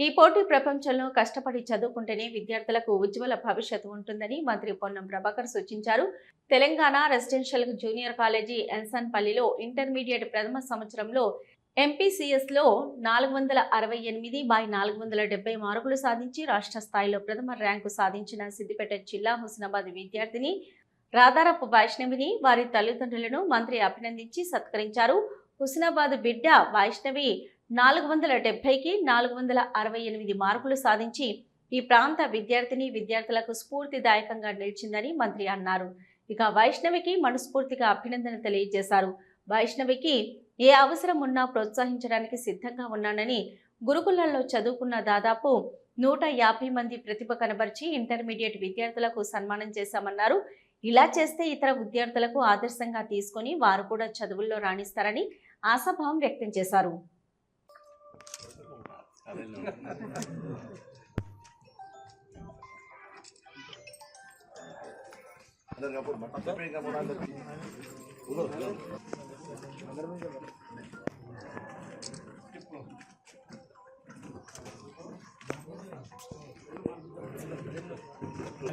ఈ పోటీ ప్రపంచంలో కష్టపడి చదువుకుంటేనే విద్యార్థులకు ఉజ్వల భవిష్యత్తు ఉంటుందని మంత్రి పొన్నం ప్రభాకర్ సూచించారు. తెలంగాణ రెసిడెన్షియల్ జూనియర్ కాలేజీ ఎన్సన్పల్లిలో ఇంటర్మీడియట్ ప్రథమ సంవత్సరంలో ఎంపీసీఎస్లో నాలుగు వందల అరవై ఎనిమిది బై నాలుగు వందల డెబ్బై మార్కులు సాధించి రాష్ట్ర స్థాయిలో ప్రథమ ర్యాంకు సాధించిన సిద్దిపేట జిల్లా హుస్నాబాద్ విద్యార్థిని రాధారపు వైష్ణవిని వారి తల్లిదండ్రులను మంత్రి అభినందించి సత్కరించారు. హుస్నాబాద్ బిడ్డ వైష్ణవి నాలుగు వందల డెబ్బైకి నాలుగు వందల అరవై ఎనిమిది మార్కులు సాధించి ఈ ప్రాంత విద్యార్థిని విద్యార్థులకు స్ఫూర్తిదాయకంగా నిలిచిందని మంత్రి అన్నారు. ఇక వైష్ణవికి మనస్ఫూర్తిగా అభినందన తెలియజేశారు. వైష్ణవికి ఏ అవసరం ఉన్నా ప్రోత్సహించడానికి సిద్ధంగా ఉన్నానని గురుకులాల్లో చదువుకున్న దాదాపు నూట యాభై మంది ప్రతిభ కనబరిచి ఇంటర్మీడియట్ విద్యార్థులకు సన్మానం చేశామన్నారు. ఇలా చేస్తే ఇతర విద్యార్థులకు ఆదర్శంగా తీసుకొని వారు కూడా చదువుల్లో రాణిస్తారని ఆశాభావం వ్యక్తం చేశారు. I didn't know. अंदर का पूरा मतलब का पूरा अंदर बोलो अंदर में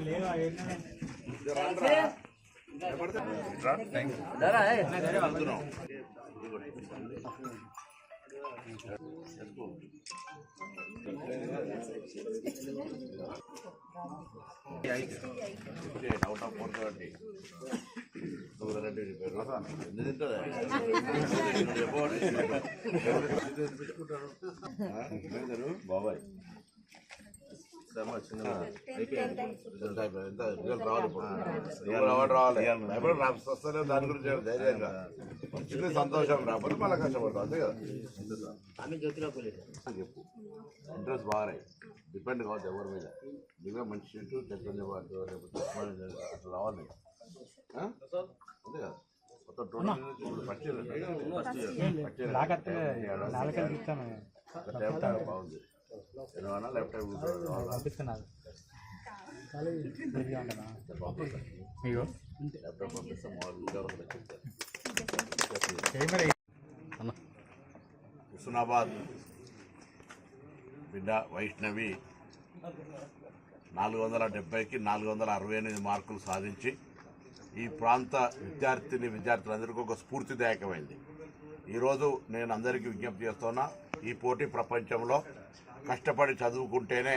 लेगा ये इधर आंद्रा डरा है मैं डरा हूँ అవుట్ ఆఫ్ రావాలి రావాలి బాబాయ్. వస్తలేదు దాని గురించి ధైర్యంగా. వచ్చింది సంతోషం రాకపోతే మళ్ళీ కష్టపడతాం అంతే కదా? చెప్పు. ఇంట్రెస్ట్ బాగా డిపెండ్ కావద్దు ఎవరి మీద. నువ్వే మంచి సీటు లేకపోతే అట్లా రావాలి? అంతే కదా? మొత్తం టోటల్ ఇప్పుడు first year first year first year left hand బాగుంది లెఫ్ట్ హుస్నాబాద్ బిడ్డ వైష్ణవి నాలుగు వందల డెబ్బైకి నాలుగు వందల అరవై ఎనిమిది మార్కులు సాధించి ఈ ప్రాంత విద్యార్థిని విద్యార్థులందరికీ ఒక స్ఫూర్తిదాయకమైంది. ఈరోజు నేను అందరికీ విజ్ఞప్తి చేస్తున్నా ఈ పోటీ ప్రపంచంలో కష్టపడి చదువుకుంటేనే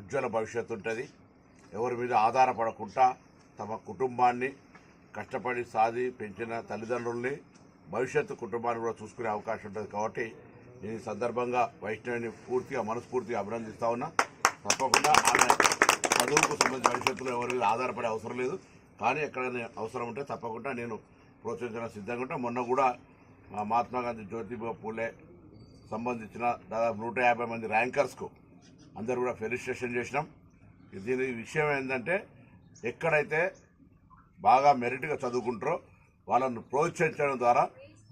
ఉజ్వల భవిష్యత్తు ఉంటుంది. ఎవరి మీద ఆధారపడకుండా తమ కుటుంబాన్ని కష్టపడి సాధి పెంచిన తల్లిదండ్రుల్ని భవిష్యత్తు కుటుంబాన్ని కూడా చూసుకునే అవకాశం ఉంటుంది కాబట్టి నేను ఈ సందర్భంగా వైష్ణవిని పూర్తిగా మనస్ఫూర్తిగా అభినందిస్తా ఉన్నా. తప్పకుండా ఆమె చదువుకు సంబంధించిన భవిష్యత్తులో ఎవరి మీద ఆధారపడే అవసరం లేదు. కానీ ఎక్కడైనా అవసరం ఉంటే తప్పకుండా నేను ప్రోత్సహించడానికి సిద్ధంగా ఉంటా. మొన్న కూడా మా మహాత్మా గాంధీ జ్యోతిబా పూలే సంబంధించిన దాదాపు నూట యాభై మంది ర్యాంకర్స్కు అందరు కూడా ఫెలిస్ట్రేషన్ చేసినాం. దీని విషయం ఏంటంటే ఎక్కడైతే బాగా మెరిట్గా చదువుకుంటారో వాళ్ళను ప్రోత్సహించడం ద్వారా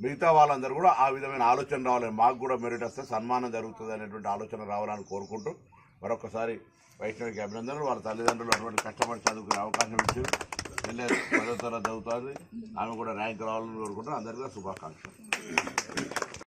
మిగతా వాళ్ళందరూ కూడా ఆ విధమైన ఆలోచన రావాలని మాకు కూడా మెరిట్ వస్తే సన్మానం జరుగుతుంది అనేటువంటి ఆలోచన రావాలని కోరుకుంటూ మరొకసారి వైష్ణవికి అభినందనలు. వాళ్ళ తల్లిదండ్రులు అటువంటి కష్టపడి చదువుకునే అవకాశం ఇచ్చి వెళ్ళే పదో తరగతి చదువుతుంది ఆమె కూడా ర్యాంక్ రావాలని కోరుకుంటూ అందరికీ శుభాకాంక్షలు.